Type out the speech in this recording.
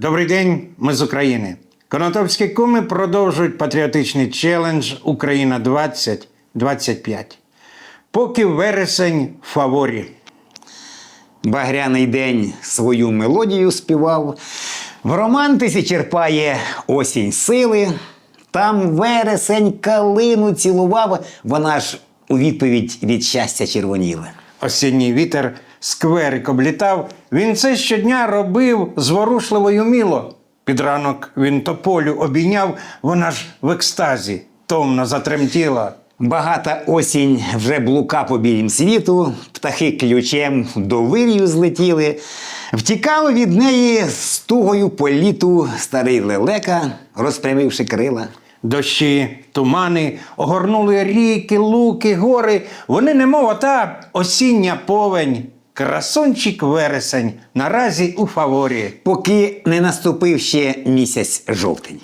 Добрий день, ми з України. Конотопські куми продовжують патріотичний челендж Україна 2025. Поки вересень в фаворі. Багряний день свою мелодію співав. В романтиці черпає осінь сили. Там вересень калину цілував, вона ж у відповідь від щастя червоніла. Осінній вітер скверик облітав. Він це щодня робив зворушливо й уміло. Під ранок він тополю обійняв, вона ж в екстазі томно затремтіла. Багата осінь вже блука по білім світу, птахи ключем до вирію злетіли. Втікав від неї з тугою по літу старий лелека, розпрямивши крила. Дощі, тумани, огорнули ріки, луки, гори. Вони немов ота осіння повень. Красунчик вересень наразі у фаворі. Поки не наступив ще місяць жовтень.